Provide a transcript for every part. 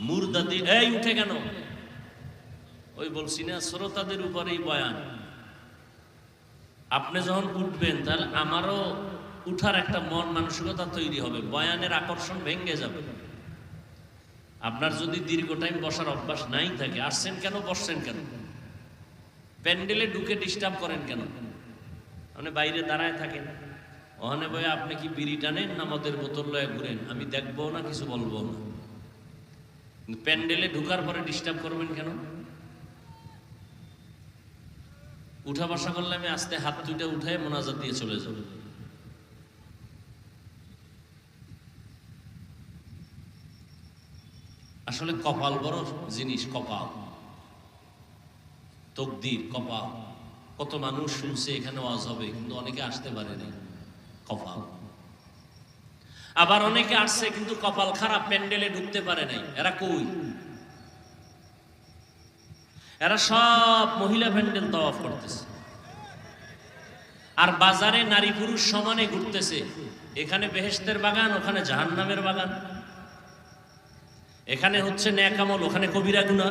মুরদাদি, এই, উঠে কেন? ওই বলছি, না, শ্রোতাদের উপরেই বয়ান। আপনি যখন উঠবেন, তাহলে আমারও উঠার একটা মন মানসিকতা তৈরি হবে। বয়ানের আকর্ষণ ভেঙে যাবে। আপনার যদি দীর্ঘ টাইম বসার অভ্যাস নাই থাকে, আসছেন কেন, বসছেন কেন? প্যান্ডেলে ঢুকে ডিস্টার্ব করেন কেন? আপনি বাইরে দাঁড়ায় থাকেন। ওখানে বয়ে আপনি কি বিড়ি টানেন না মদের বোতল লয়ে ঘুরেন? আমি দেখব না, কিছু বলব না। প্যান্ডেলে ঢুকার পরে ডিস্টার্ব করবেন কেন? উঠা বসা করলে আমি আস্তে হাত দুইটা উঠায় মোনাজাত দিয়ে চলে যাব। আসলে কপাল বড় জিনিস, কপাল। তকদির, কপাল। কত মানুষ শুনছে এখানে ওয়াজ হবে, কিন্তু অনেকে আসতে পারেনি কপাল। আবার অনেকে আসছে কিন্তু কপাল খারাপ, প্যান্ডেলে ঢুকতে পারে নাই। এরা কই? এরা সব মহিলা প্যান্ডেল তওয়াফ করতেছে। আর বাজারে নারী পুরুষ সমানে ঘুরতেছে। এখানে বেহেস্তের বাগান, ওখানে জাহান্নামের বাগান। এখানে হচ্ছে ন্যাকামল, ওখানে কবিরা গুনা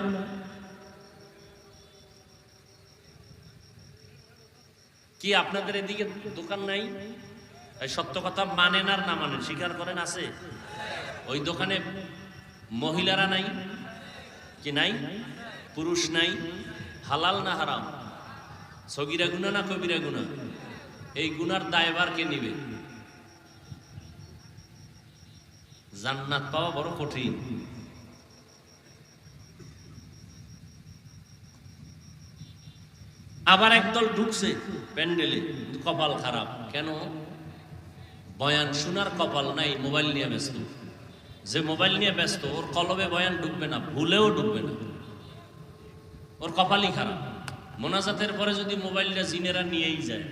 কি আপনাদের এদিকে দোকান নাই? এই সত্য কথা মানেন আর না মানেন স্বীকার করেন আছে? ওই দোকানে মহিলারা নাই, কি নাই? পুরুষ নাই, হালাল না হারাম? সগিরা গুনা না কবিরা গুনা এই গুনার দায়বার কে নিবে? জান্নাত পাওয়া বড় কঠিন। আবার একদল ঢুকছে প্যান্ডেলে, কপাল খারাপ। কেন? বয়ান শোনার কপাল নাই, মোবাইল নিয়ে ব্যস্ত। যে মোবাইল নিয়ে ব্যস্ত, ওর কলবে বয়ান ঢুকবে না, ভুলেও ঢুকবে না। ওর কপালই খারাপ। মোনাজাতের পরে যদি মোবাইলটা জিনেরা নিয়েই যায়,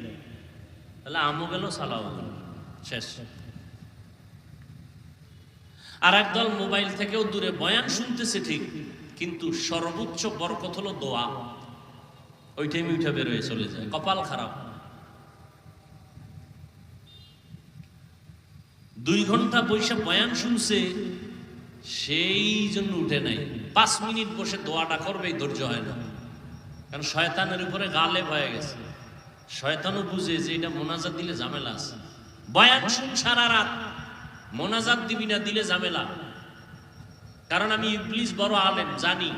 তাহলে আমও গেল, সালাও গেল। শেষ। আর একদল মোবাইল থেকেও দূরে বয়ান শুনতেছে ঠিক, কিন্তু সর্বোচ্চ বরকত হলো দোয়া। ওই টাইমে উঠে বেরোয় চলে যায়, কপাল খারাপ। দুই ঘণ্টা বৈশা বয়ান শুনছে, সেই জন্য উঠে নাই। পাঁচ মিনিট বসে দোয়াটা করবে ধৈর্য হয় না। কারণ শয়তানের উপরে গালে হয়ে গেছে। শয়তানও বুঝে যে এটা মোনাজাত দিলে ঝামেলা আছে। বয়ান শুন সারা রাত। মোনাজাত দিবি না, দিলে ঝামেলা। কারণ আমি ইবলিস বড় আলেম, জানি।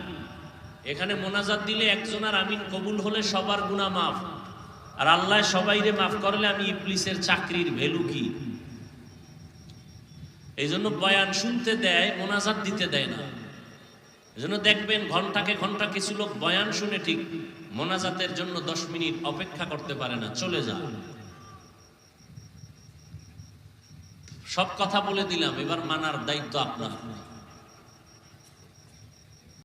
এখানে মোনাজাত দিলে একজনের আমিন কবুল হলে সবার গুণা মাফ। আর আল্লাহ সবাইরে মাফ করলে আমি ইবলিসের চাকরির ভ্যালু কি? এই জন্য বয়ান শুনতে দেয়, মোনাজাত দিতে দেয় না। এই জন্য দেখবেন ঘন্টাকে ঘণ্টা কিছু লোক বয়ান শুনে ঠিক মোনাজাতের জন্য দশ মিনিট অপেক্ষা করতে পারে না, চলে যা সব কথা বলে দিলাম, এবার মানার দায়িত্ব আপনার।